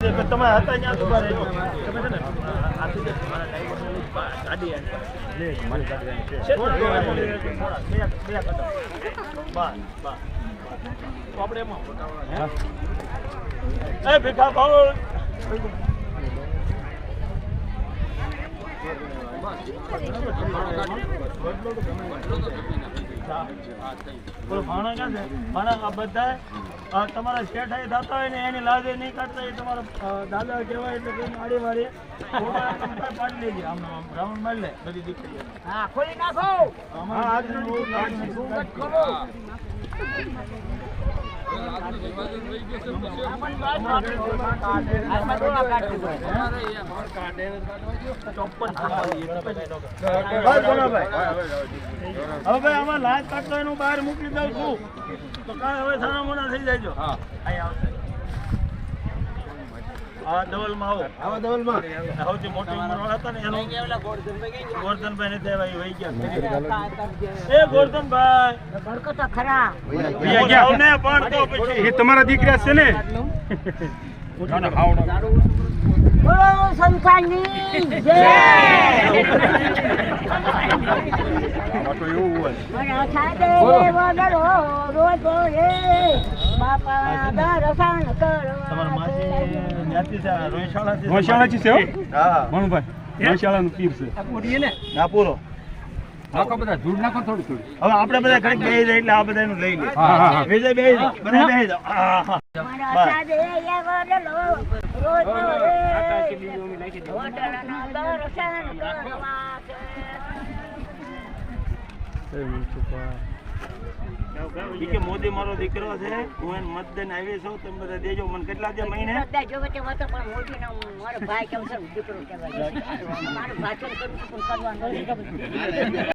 તમે હતા ત્યાં ઊભા રહેજો તમે છે ને આથી જે મારા ડ્રાઈવરને ગાડી લે, મારી ગાડી છે. થોડા, થોડા, થોડા, બે બે કદમ. બસ, બસ. તો આપણે એમાં એ ભીખા ભાવ ભાણા ક્યાં છે? ભાણા આ બધા તમારા શેઠ અહીં થતા હોય ને એની લાજે નહીં કાઢતા એ તમારા દાદા કહેવાય એટલે કોઈ મારી વાળી પાડી લેજે. આમ રાઉન્ડ મારી લે બધી દીકરીઓ. હા ખોલી નાખો. હા આજનું હવે અમે આમાં લાજ કાઢતો એનું બહાર મૂકી દઉં છું. તો કાલે હવે સારા મોના થઈ જાય હા. આવશે. આ ડબલમાં આવો. આવા દવલમાં સૌથી મોટી હતા ને એનું? ગોરધનભાઈ નથી આવ્યા એ વહી ગયા. એ ગોરધનભાઈ. ભડકો તો ખરા. આવને પણ તો પછી એ તમારા દીકરા છે ને? બોલો જય! વગરો રોજ માસી છે હો? હા. મણભાઈ ગૌશાળાનું પીર છે. ના પૂરો. નાખો બધા ધૂળ નાખો થોડી થોડી. હવે આપણે બધા ઘડીક બેસી જાય એટલે આ બધાનું લઈ લે. હા, હા, હા. વિજય બેસી જાઓ બધા બેસી જાઓ. હા, હા. કે મોદી મારો દીકરો છે હું એને મતદાન આવી છું તમે બધા દેજો મને કેટલા દે મહિને બધા જો વચ્ચે વતો પણ મોદી નો મારો ભાઈ કેમ છે દીકરો કહેવાય મારો ભાષણ કરું છું પણ કરવાનું.